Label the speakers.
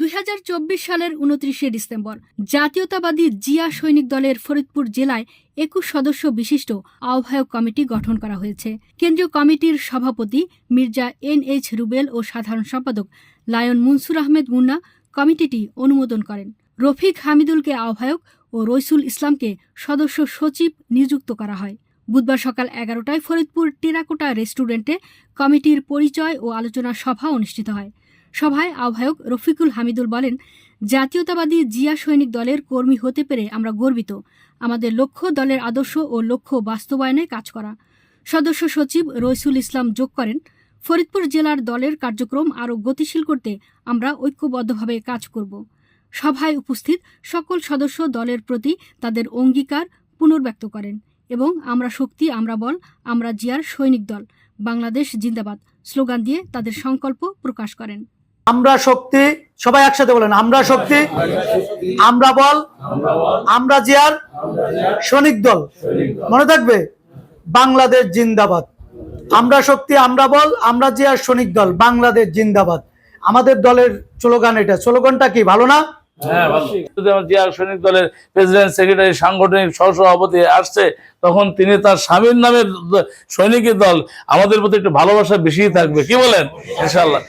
Speaker 1: দুই হাজার চব্বিশ সালের উনত্রিশে ডিসেম্বর, জাতীয়তাবাদী জিয়া সৈনিক দলের ফরিদপুর জেলায় একুশ সদস্য বিশিষ্ট আহ্বায়ক কমিটি গঠন করা হয়েছে। কেন্দ্রীয় কমিটির সভাপতি মির্জা এন এইচ রুবেল ও সাধারণ সম্পাদক লায়ন মুনসুর আহমেদ মুন্না কমিটিটি অনুমোদন করেন। রফিক হামিদুলকে আহ্বায়ক ও রইসুল ইসলামকে সদস্য সচিব নিযুক্ত করা হয়। বুধবার সকাল এগারোটায় ফরিদপুর টেরাকোটা রেস্টুরেন্টে কমিটির পরিচয় ও আলোচনা সভা অনুষ্ঠিত হয়। সভায় আহ্বায়ক রফিকুল হামিদুল বলেন, জাতীয়তাবাদী জিয়া সৈনিক দলের কর্মী হতে পেরে আমরা গর্বিত। আমাদের লক্ষ্য দলের আদর্শ ও লক্ষ্য বাস্তবায়নে কাজ করা। সদস্য সচিব রইসুল ইসলাম যোগ করেন, ফরিদপুর জেলার দলের কার্যক্রম আরও গতিশীল করতে আমরা ঐক্যবদ্ধভাবে কাজ করব। সভায় উপস্থিত সকল সদস্য দলের প্রতি তাদের অঙ্গীকার পুনর্ব্যক্ত করেন। এবং আমরা শক্তি, আমরা বল, আমরা জিয়ার সৈনিক দল। বাংলাদেশ জিন্দাবাদ। স্লোগান দিয়ে তাদের সংকল্প প্রকাশ করেন।
Speaker 2: আমরা শক্তি, সবাই একসাথে বলেন, আমরা শক্তি, আমরা বল, আমরা জিয়ার সৈনিক দল। মনে থাকবে? বাংলাদেশ জিন্দাবাদ। আমরা শক্তি, আমরা বল, আমরা জিয়ার সৈনিক দল। বাংলাদেশ জিন্দাবাদ। আমাদের দলের স্লোগান এটা। স্লোগানটা কি, ভালো না?
Speaker 3: হ্যাঁ যদি সৈনিক দলের প্রেসিডেন্ট সেক্রেটারি সাংগঠনিক সহসভাপতি আসছে তখন তিনি তার স্বামীর নামের দ- সৈনিকের দল আমাদের প্রতি একটু ভালোবাসা বেশি থাকবে। কি বলেন? ইনশাল্লাহ